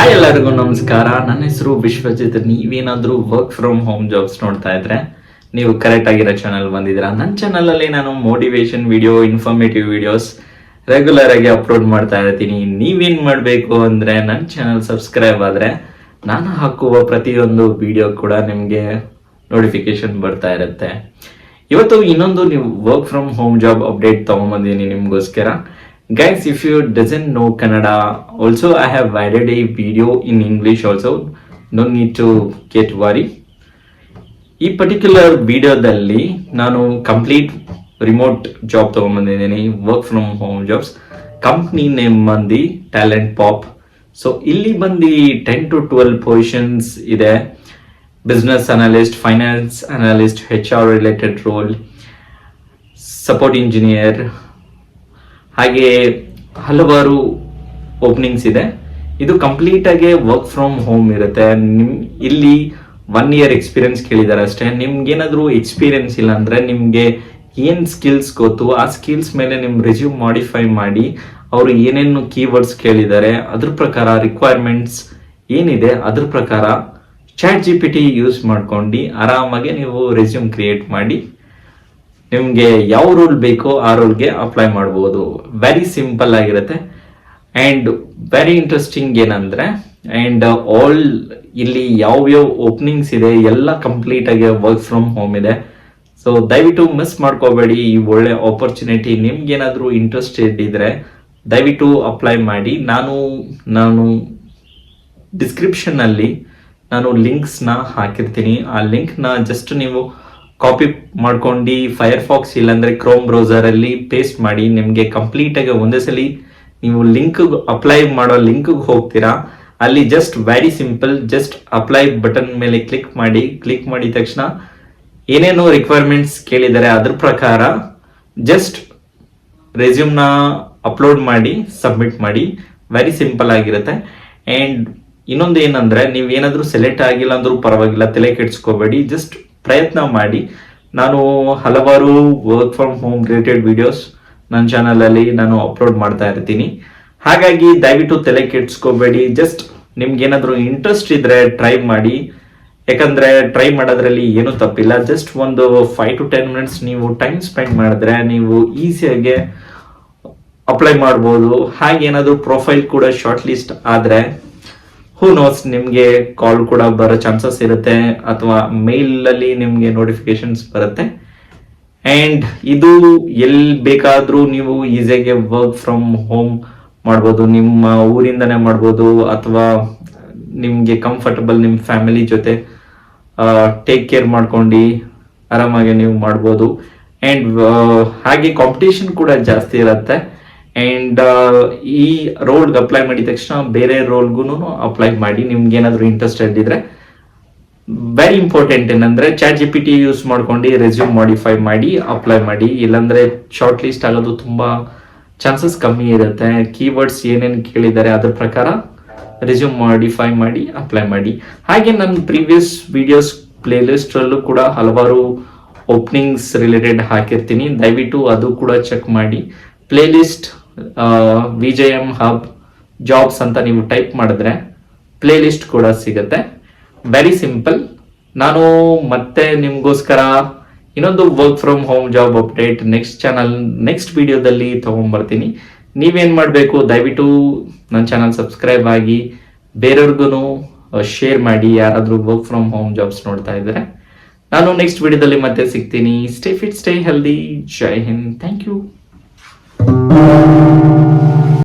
Hi ಎಲ್ಲರಿಗೂ ನಮಸ್ಕಾರ. ನನ್ನ ಹೆಸರು ವಿಶ್ವಜಿತ್. ನೀವೇನಾದ್ರೂ ವರ್ಕ್ ಫ್ರಮ್ ಹೋಮ್ ಜಾಬ್ಸ್ ನೋಡ್ತಾ ಇದ್ರೆ ನೀವು ಕರೆಕ್ಟ್ ಆಗಿರೋ ಚಾನಲ್ ಬಂದಿದ್ದೀರಾ. ನನ್ನ ಚಾನಲ್ ಅಲ್ಲಿ ನಾನು motivation video informative videos regular ಆಗಿ ಅಪ್ಲೋಡ್ ಮಾಡ್ತಾ ಇರ್ತೀನಿ. ನೀವೇನ್ ಮಾಡಬೇಕು ಅಂದ್ರೆ ನನ್ನ ಚಾನಲ್ ಸಬ್ಸ್ಕ್ರೈಬ್ ಆದ್ರೆ ನಾನು ಹಾಕುವ ಪ್ರತಿಯೊಂದು ವಿಡಿಯೋ ಕೂಡ ನಿಮಗೆ ನೋಟಿಫಿಕೇಶನ್ ಬರ್ತಾ ಇರುತ್ತೆ. ಇವತ್ತು ಇನ್ನೊಂದು ನೀವು work from home job update ತಗೊಂಬಂದಿದ್ದೀನಿ ನಿಮ್ಗೋಸ್ಕರ. Guys if you doesn't no Kannada also I have added a video in English also no need to get worry ಈ ಪರ್ಟಿಕ್ಯುಲರ್ ವಿಡಿಯೋದಲ್ಲಿ ನಾನು complete remote job ತಗೊಂಡ್ಬಂದಿದ್ದೀನಿ work from home jobs company name ಬಂದು talent pop so ಇಲ್ಲಿ ಬಂದು ten to twelve positions ಇದೆ. Business analyst finance analyst H R related role support engineer ಹಾಗೆ ಹಲವಾರು openings ಇದೆ. ಇದು ಕಂಪ್ಲೀಟ್ ಆಗಿ ವರ್ಕ್ ಫ್ರಮ್ ಹೋಮ್ ಇರುತ್ತೆ. ನಿಮ್, ಇಲ್ಲಿ ಒನ್ ಇಯರ್ ಎಕ್ಸ್ಪೀರಿಯನ್ಸ್ ಕೇಳಿದ್ದಾರೆ ಅಷ್ಟೇ. ನಿಮ್ಗೇನಾದ್ರೂ ಎಕ್ಸ್ಪೀರಿಯನ್ಸ್ ಇಲ್ಲ ಅಂದ್ರೆ ನಿಮ್ಗೆ ಏನ್ ಸ್ಕಿಲ್ಸ್ ಗೊತ್ತು, ಆ ಸ್ಕಿಲ್ಸ್ ಮೇಲೆ ನಿಮ್ ರೆಸ್ಯೂಮ್ ಮಾಡಿಫೈ ಮಾಡಿ, ಅವರು ಏನೇನು ಕೀವರ್ಡ್ಸ್ ಕೇಳಿದ್ದಾರೆ ಅದ್ರ ಪ್ರಕಾರ ರಿಕ್ವೈರ್ಮೆಂಟ್ಸ್ ಏನಿದೆ, ಅದ್ರ ಪ್ರಕಾರ Chat G P T use ಮಾಡ್ಕೊಂಡು ಆರಾಮಾಗಿ ನೀವು ರೆಸ್ಯೂಮ್ ಕ್ರಿಯೇಟ್ ಮಾಡಿ ನಿಮಗೆ ಯಾವ ರೂಲ್ ಬೇಕೋ ಆ ರೂಲ್ಗೆ ಅಪ್ಲೈ ಮಾಡ್ಬೋದು. ವೆರಿ ಸಿಂಪಲ್ ಆಗಿರುತ್ತೆ. ಆ್ಯಂಡ್ ವೆರಿ ಇಂಟ್ರೆಸ್ಟಿಂಗ್ ಏನಂದರೆ ಆ್ಯಂಡ್ ಆಲ್ ಇಲ್ಲಿ ಯಾವ್ಯಾವ ಓಪನಿಂಗ್ಸ್ ಇದೆ, ಎಲ್ಲ ಕಂಪ್ಲೀಟ್ ಆಗಿ ವರ್ಕ್ ಫ್ರಮ್ ಹೋಮ್ ಇದೆ. ಸೊ ದಯವಿಟ್ಟು ಮಿಸ್ ಮಾಡ್ಕೋಬೇಡಿ ಈ ಒಳ್ಳೆ ಆಪರ್ಚುನಿಟಿ ನಿಮ್ಗೇನಾದರೂ ಇಂಟ್ರೆಸ್ಟೆಡ್ ಇದ್ರೆ, ದಯವಿಟ್ಟು ಅಪ್ಲೈ ಮಾಡಿ. ನಾನು ನಾನು ಡಿಸ್ಕ್ರಿಪ್ಷನ್ ಅಲ್ಲಿ ನಾನು ಲಿಂಕ್ಸ್ನ ಹಾಕಿರ್ತೀನಿ. ಆ ಲಿಂಕ್ನ ಜಸ್ಟ್ ನೀವು ಕಾಪಿ ಮಾಡ್ಕೊಂಡು ಫೈರ್ ಫಾಕ್ಸ್ ಇಲ್ಲಾಂದ್ರೆ ಕ್ರೋಮ್ ಬ್ರೌಸರ್ ಅಲ್ಲಿ ಪೇಸ್ಟ್ ಮಾಡಿ ನಿಮಗೆ ಕಂಪ್ಲೀಟ್ ಆಗಿ ಒಂದೇ ಸಲ ನೀವು ಲಿಂಕ್ ಅಪ್ಲೈ ಮಾಡೋ ಲಿಂಕ್ ಹೋಗ್ತೀರಾ. ಅಲ್ಲಿ just very simple just apply button ಮೇಲೆ ಕ್ಲಿಕ್ ಮಾಡಿ ಕ್ಲಿಕ್ ಮಾಡಿದ ತಕ್ಷಣ ಏನೇನು ರಿಕ್ವೈರ್ಮೆಂಟ್ಸ್ ಕೇಳಿದ್ದಾರೆ ಅದ್ರ ಪ್ರಕಾರ ಜಸ್ಟ್ ರೆಸ್ಯೂಮ್ನ ಅಪ್ಲೋಡ್ ಮಾಡಿ ಸಬ್ಮಿಟ್ ಮಾಡಿ. ವೆರಿ ಸಿಂಪಲ್ ಆಗಿರುತ್ತೆ. ಆ್ಯಂಡ್ ಇನ್ನೊಂದು ಏನಂದ್ರೆ ನೀವು ಏನಾದರೂ ಸೆಲೆಕ್ಟ್ ಆಗಿಲ್ಲ ಅಂದ್ರೂ ಪರವಾಗಿಲ್ಲ, ತಲೆ ಕೆಡ್ಸ್ಕೋಬೇಡಿ. ಜಸ್ಟ್ ಪ್ರಯತ್ನ ಮಾಡಿ. ನಾನು ಹಲವಾರು work from home related videos ನನ್ನ ಚಾನಲಲ್ಲಿ ನಾನು ಅಪ್ಲೋಡ್ ಮಾಡ್ತಾ ಇರ್ತೀನಿ. ಹಾಗಾಗಿ ದಯವಿಟ್ಟು ತಲೆ ಕೆಡಿಸ್ಕೋಬೇಡಿ. ಜಸ್ಟ್ ನಿಮ್ಗೆ ಏನಾದರೂ ಇಂಟ್ರೆಸ್ಟ್ ಇದ್ರೆ ಟ್ರೈ ಮಾಡಿ. ಯಾಕಂದ್ರೆ ಟ್ರೈ ಮಾಡೋದ್ರಲ್ಲಿ ಏನೂ ತಪ್ಪಿಲ್ಲ. ಜಸ್ಟ್ ಒಂದು ಫೈವ್ ಟು ಟೆನ್ ಮಿನಿಟ್ಸ್ ನೀವು ಟೈಮ್ ಸ್ಪೆಂಡ್ ಮಾಡಿದ್ರೆ ನೀವು ಈಸಿಯಾಗಿ ಅಪ್ಲೈ ಮಾಡ್ಬೋದು. ಹಾಗೆ ಏನಾದರೂ ಪ್ರೊಫೈಲ್ ಕೂಡ ಶಾರ್ಟ್ ಲಿಸ್ಟ್ ಆದರೆ ಹೂ ನೋಸ್ ನಿಮಗೆ ಕಾಲ್ ಕೂಡ ಬರೋ ಚಾನ್ಸಸ್ ಇರುತ್ತೆ ಅಥವಾ ಮೇಲ್ ಅಲ್ಲಿ ನಿಮಗೆ ನೋಟಿಫಿಕೇಶನ್ಸ್ ಬರುತ್ತೆ. ಅಂಡ್ ಇದು ಎಲ್ಲಿ ಬೇಕಾದ್ರೂ ನೀವು ಈಸಿಯಾಗಿ ವರ್ಕ್ ಫ್ರಮ್ ಹೋಮ್ ಮಾಡ್ಬೋದು, ನಿಮ್ಮ ಊರಿಂದನೇ ಮಾಡ್ಬೋದು ಅಥವಾ ನಿಮಗೆ ಕಂಫರ್ಟಬಲ್ ನಿಮ್ಮ ಫ್ಯಾಮಿಲಿ ಜೊತೆ ಟೇಕ್ ಕೇರ್ ಮಾಡ್ಕೊಂಡು ಆರಾಮಾಗಿ ನೀವು ಮಾಡ್ಬೋದು. ಅಂಡ್ ಹಾಗೆ ಕಾಂಪಿಟೇಷನ್ ಕೂಡ ಜಾಸ್ತಿ ಇರುತ್ತೆ. ಅಂಡ್ ಈ ರೋಲ್ಗೆ ಅಪ್ಲೈ ಮಾಡಿದ ತಕ್ಷಣ ಬೇರೆ ರೋಲ್ಗೂ ಅಪ್ಲೈ ಮಾಡಿ ನಿಮ್ಗೆ ಏನಾದರೂ ಇಂಟ್ರೆಸ್ಟೆಡ್ ಇದ್ರೆ ವೆರಿ ಇಂಪಾರ್ಟೆಂಟ್ ಏನಂದ್ರೆ Chat G P T use ಮಾಡ್ಕೊಂಡು ರೆಸ್ಯೂಮ್ ಮಾಡಿಫೈ ಮಾಡಿ ಅಪ್ಲೈ ಮಾಡಿ. ಇಲ್ಲಾಂದ್ರೆ ಶಾರ್ಟ್ ಲಿಸ್ಟ್ ಆಗೋದು ತುಂಬಾ ಚಾನ್ಸಸ್ ಕಮ್ಮಿ ಇರುತ್ತೆ. ಕೀವರ್ಡ್ಸ್ ಏನೇನು ಕೇಳಿದ್ದಾರೆ ಅದ್ರ ಪ್ರಕಾರ ರೆಸ್ಯೂಮ್ ಮಾಡಿಫೈ ಮಾಡಿ ಅಪ್ಲೈ ಮಾಡಿ. ಹಾಗೆ ನನ್ನ ಪ್ರೀವಿಯಸ್ ವಿಡಿಯೋಸ್ ಪ್ಲೇಲಿಸ್ಟ್ ಅಲ್ಲೂ ಕೂಡ ಹಲವಾರು ಓಪನಿಂಗ್ಸ್ ರಿಲೇಟೆಡ್ ಹಾಕಿರ್ತೀನಿ. ದಯವಿಟ್ಟು ಅದು ಕೂಡ ಚೆಕ್ ಮಾಡಿ. Playlist V J M hub jobs ಅಂತ ನೀವು ಟೈಪ್ ಮಾಡಿದ್ರೆ ಪ್ಲೇಲಿಸ್ಟ್ ಕೂಡ ಸಿಗುತ್ತೆ. ವೆರಿ ಸಿಂಪಲ್ ನಾನು ಮತ್ತೆ ನಿಮಗೋಸ್ಕರ ಇನ್ನೊಂದು work from home job update next channel next ವಿಡಿಯೋದಲ್ಲಿ ತೊಗೊಂಡ್ಬರ್ತೀನಿ. ನೀವೇನು ಮಾಡಬೇಕು, ದಯವಿಟ್ಟು ನನ್ನ ಚಾನಲ್ ಸಬ್ಸ್ಕ್ರೈಬ್ ಆಗಿ ಬೇರೆಯವ್ರಿಗೂ ಶೇರ್ ಮಾಡಿ, ಯಾರಾದರೂ ವರ್ಕ್ ಫ್ರಮ್ ಹೋಮ್ ಜಾಬ್ಸ್ ನೋಡ್ತಾ ಇದ್ದಾರೆ ನಾನು ನೆಕ್ಸ್ಟ್ ವಿಡಿಯೋದಲ್ಲಿ ಮತ್ತೆ ಸಿಗ್ತೀನಿ. Stay fit stay healthy Jai Hind thank you